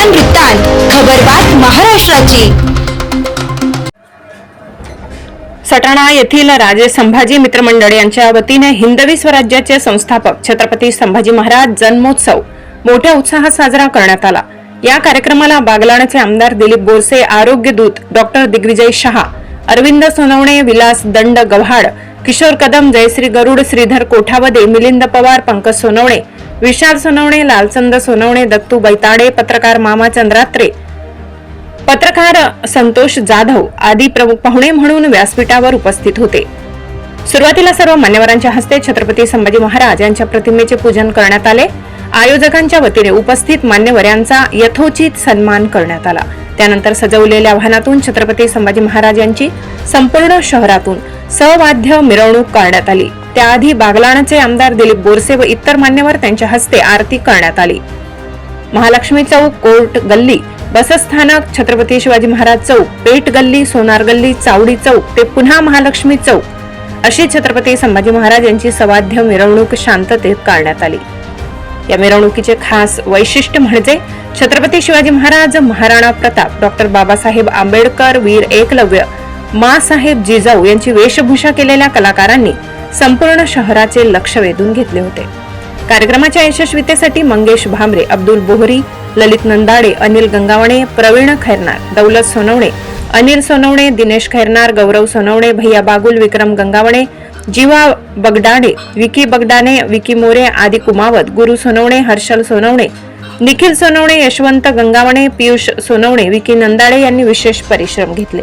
वृत्तांत वृत्तांत खबरबात महाराष्ट्राची. सटाणा येथील राजे संभाजी मित्रमंडळ यांच्या वतीने हिंदवी स्वराज्याचे संस्थापक छत्रपती संभाजी महाराज जन्मोत्सव मोठ्या उत्साहात साजरा करण्यात आला. या कार्यक्रमाला बागलाणाचे आमदार दिलीप बोरसे आरोग्य दूत डॉक्टर दिग्विजय शहा अरविंद सोनवणे विलास दंड गव्हाड किशोर कदम जयश्री गरुड श्रीधर कोठावदे मिलिंद पवार पंकज सोनवणे विशाल सोनवणे लालचंद सोनवणे दत्तू बैताडे पत्रकार मामा चंद्रात्रे. पत्रकार संतोष जाधव आदी प्रमुख पाहुणे म्हणून व्यासपीठावर उपस्थित होते. सुरुवातीला सर्व मान्यवरांच्या हस्ते छत्रपती संभाजी महाराज यांच्या प्रतिमेचे पूजन करण्यात आले. आयोजकांच्या वतीने उपस्थित मान्यवर यांचा यथोचित सन्मान करण्यात आला. त्यानंतर सजवलेल्या वाहनातून छत्रपती संभाजी महाराज यांची संपूर्ण शहरातून सवाद्य मिरवणूक करण्यात आली. त्याआधी बागलाणचे आमदार दिलीप बोरसे व इतर मान्यवर त्यांच्या हस्ते आरती करण्यात आली. महालक्ष्मी चौक कोर्ट गल्ली बसस्थानक छत्रपती शिवाजी महाराज चौक पेठ गल्ली सोनार गल्ली चावडी चौक ते पुन्हा महालक्ष्मी चौक अशी छत्रपती संभाजी महाराज यांची सवाध्य मिरवणूक शांततेत काढण्यात आली. या मिरवणुकीचे खास वैशिष्ट्य म्हणजे छत्रपती शिवाजी महाराज महाराणा प्रताप डॉक्टर बाबासाहेब आंबेडकर वीर एकलव्य मासाहेब जिजाऊ यांची वेशभूषा केलेल्या कलाकारांनी संपूर्ण शहराचे लक्ष वेधून घेतले होते. कार्यक्रमाच्या यशस्वीतेसाठी मंगेश भांबरे अब्दुल बोहरी ललित नंदाडे अनिल गंगावणे प्रवीण खैरनार दौलत सोनवणे अनिल सोनवणे दिनेश खैरनार गौरव सोनवणे भैया बागुल विक्रम गंगावणे जीवा बगडाणे विकी बगडाणे विकी मोरे आदी कुमावत गुरु सोनवणे हर्षल सोनवणे निखिल सोनवणे यशवंत गंगावणे पियुष सोनवणे विकी नंदाळे यांनी विशेष परिश्रम घेतले.